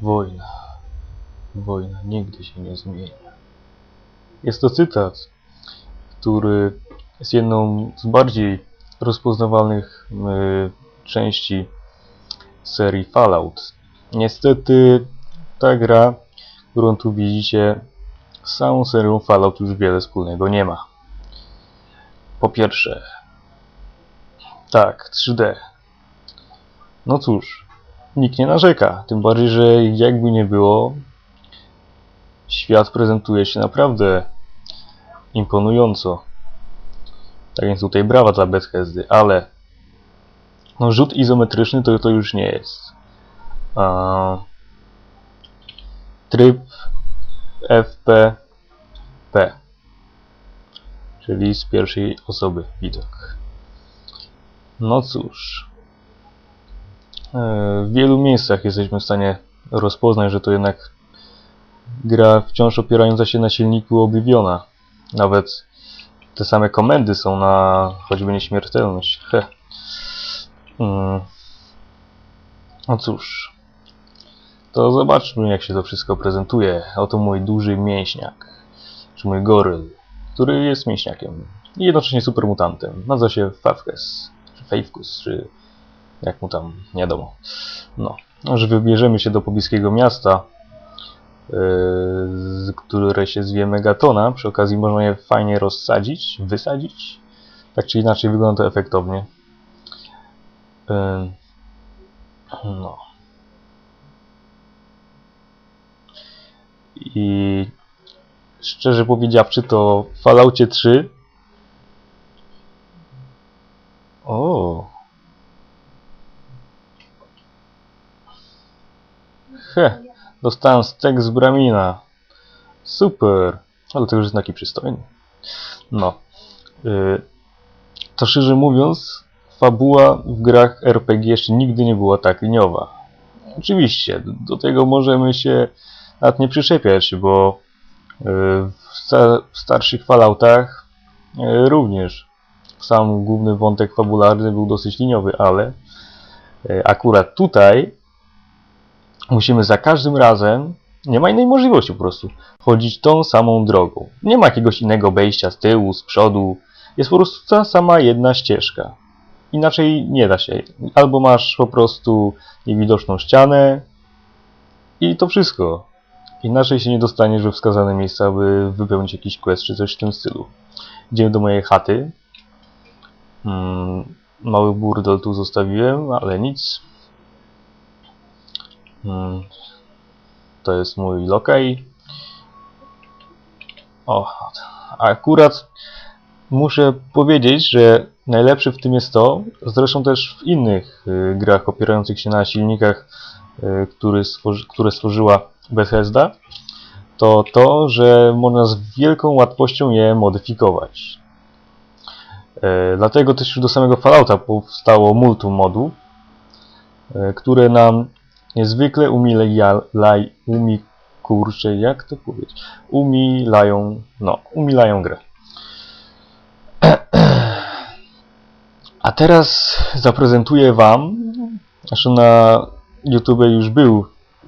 Wojna. Wojna nigdy się nie zmienia. Jest to cytat, który jest jedną z bardziej rozpoznawalnych y, części serii Fallout. Niestety ta gra, którą tu widzicie, z całą serią Fallout już wiele wspólnego nie ma. Po pierwsze, tak, 3D. No cóż, nikt nie narzeka, tym bardziej, że jakby nie było, świat prezentuje się naprawdę imponująco. Tak więc tutaj brawa dla Bethesdy, ale no rzut izometryczny to, to już nie jest. A, tryb FPP, czyli z pierwszej osoby widok. No cóż, w wielu miejscach jesteśmy w stanie rozpoznać, że to jednak gra wciąż opierająca się na silniku Obliviona. Nawet te same komendy są na choćby nieśmiertelność. Heh. Mm. No cóż, to zobaczmy jak się to wszystko prezentuje. Oto mój duży mięśniak, czy mój goryl, który jest mięśniakiem i jednocześnie supermutantem. Nazywa się Fafkes, czy Faithkus, czy jak mu tam, nie wiadomo. No, że wybierzemy się do pobliskiego miasta, yy, z które się zwie Megatona. Przy okazji można je fajnie rozsadzić, wysadzić. Tak czy inaczej wygląda to efektownie. Yy, no. I szczerze powiedziawszy, to w Falloutie 3 o He, dostałem stek z Bramina. Super. Ale to już taki przystojny. No. Y, to szczerze mówiąc, fabuła w grach RPG jeszcze nigdy nie była tak liniowa. Oczywiście, do tego możemy się nawet nie przyczepiać, bo y, w, sta w starszych Falloutach y, również sam główny wątek fabularny był dosyć liniowy, ale y, akurat tutaj musimy za każdym razem, nie ma innej możliwości po prostu, chodzić tą samą drogą. Nie ma jakiegoś innego wejścia z tyłu, z przodu. Jest po prostu ta sama jedna ścieżka. Inaczej nie da się. Albo masz po prostu niewidoczną ścianę i to wszystko. Inaczej się nie dostaniesz we wskazane miejsca, aby wypełnić jakiś quest czy coś w tym stylu. Idziemy do mojej chaty. Hmm, mały burdel tu zostawiłem, ale nic. Hmm, to jest mój lokaj. O, akurat muszę powiedzieć, że najlepsze w tym jest to, zresztą też w innych y, grach opierających się na silnikach, stworzy, które stworzyła Bethesda, to to, że można z wielką łatwością je modyfikować. E, dlatego też już do samego Fallouta powstało multum modów, e, które nam niezwykle umilają, umi, kurczę, jak to powiedzieć, umilają, no, umilają grę. A teraz zaprezentuję Wam, znaczy na YouTube już był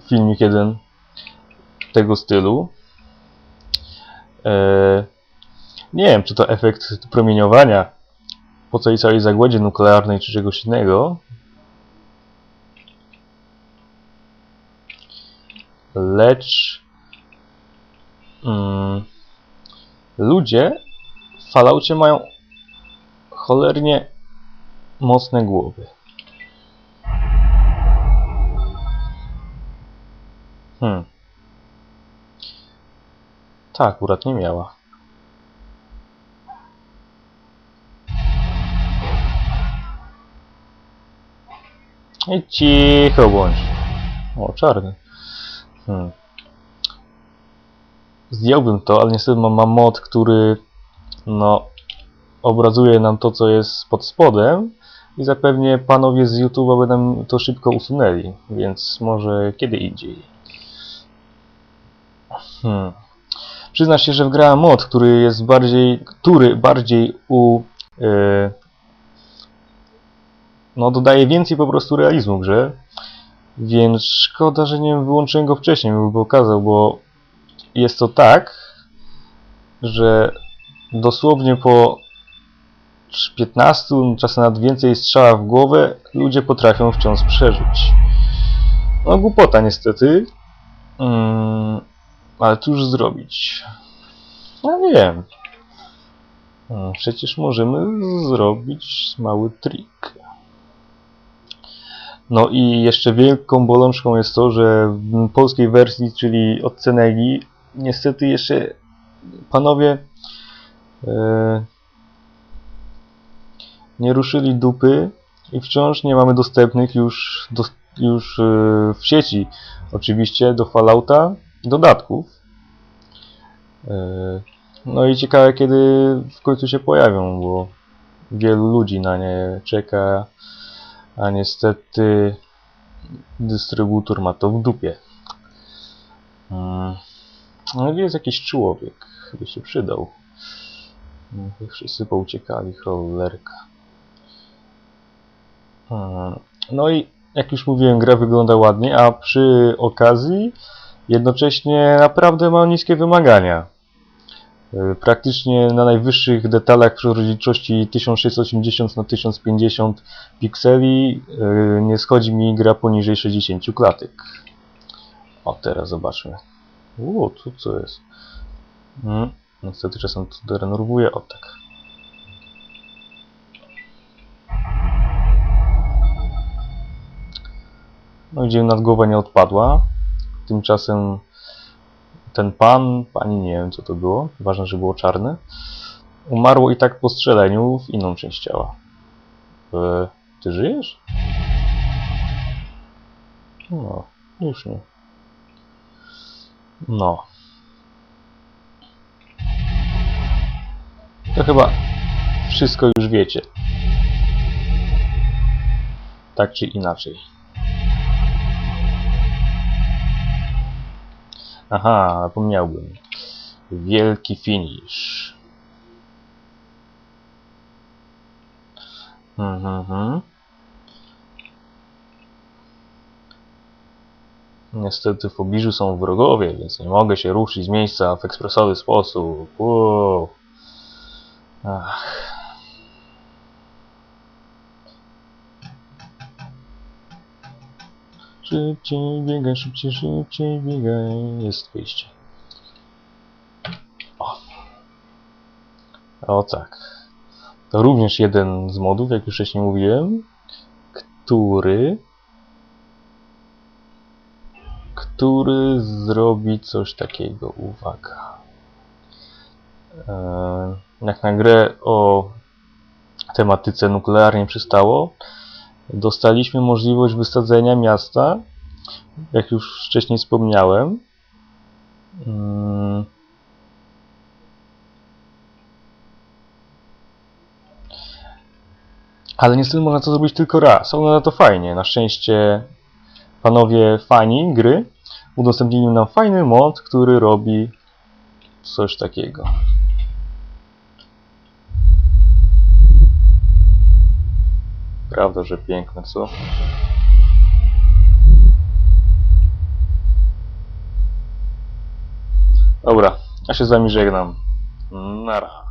filmik jeden tego stylu. Eee, nie wiem, czy to efekt promieniowania po całej całej zagładzie nuklearnej, czy czegoś innego. Lecz mm, ludzie w Falloutie mają cholernie mocne głowy. Hmm. Ta akurat nie miała. I cicho bądź. O, czarny. Hmm. Zdjąłbym to, ale niestety mam, mam mod, który no obrazuje nam to, co jest pod spodem i zapewnie panowie z YouTube'a będą to szybko usunęli, więc może kiedy indziej. Hmm. Przyznasz się, że wgrałem mod, który jest bardziej, który bardziej u... Yy, no dodaje więcej po prostu realizmu grze. Więc szkoda, że nie wyłączyłem go wcześniej, bym pokazał, bo jest to tak, że dosłownie po 15, czasem nawet więcej strzała w głowę, ludzie potrafią wciąż przeżyć. No głupota niestety, mm, ale cóż zrobić? Ja wiem. Mm, Przecież możemy zrobić mały trik. No i jeszcze wielką bolączką jest to, że w polskiej wersji, czyli od Cenegi, niestety jeszcze panowie e, nie ruszyli dupy i wciąż nie mamy dostępnych już, dos, już e, w sieci oczywiście do Fallouta dodatków. E, no i ciekawe kiedy w końcu się pojawią, bo wielu ludzi na nie czeka, a niestety dystrybutor ma to w dupie. Mm. No jest jakiś człowiek, by się przydał. Mm, Wszyscy pouciekali, cholerka. Mm. No i jak już mówiłem, gra wygląda ładnie, a przy okazji jednocześnie naprawdę ma niskie wymagania. Y, Praktycznie na najwyższych detalach przy rozdzielczości 1680 na 1050 pikseli y, nie schodzi mi gra poniżej 60 klatek. O, teraz zobaczmy. Uuu, tu co jest? Mm, niestety czasem to denerwuje. O, tak. No gdzie nad głowę nie odpadła. Tymczasem ten pan, pani nie wiem co to było, ważne, że było czarne, umarło i tak po strzeleniu w inną część ciała. E, ty żyjesz? No, już nie. No. To chyba wszystko już wiecie. Tak czy inaczej. Aha, zapomniałbym. Wielki finish. Mhm, mhm. Niestety w pobliżu są wrogowie, więc nie mogę się ruszyć z miejsca w ekspresowy sposób. Wow. Ach. Szybciej biegaj, szybciej, szybciej biegaj. Jest wyjście. O. o tak. To również jeden z modów, jak już wcześniej mówiłem, który który zrobi coś takiego. Uwaga. E, Jak na grę o tematyce nuklearnej przystało, dostaliśmy możliwość wysadzenia miasta, jak już wcześniej wspomniałem. Mm. Ale niestety można to zrobić tylko raz. Ono na to fajnie. Na szczęście panowie fani gry udostępnili nam fajny mod, który robi coś takiego. Prawda, że piękne, co? Dobra, ja się z wami żegnam. Nara.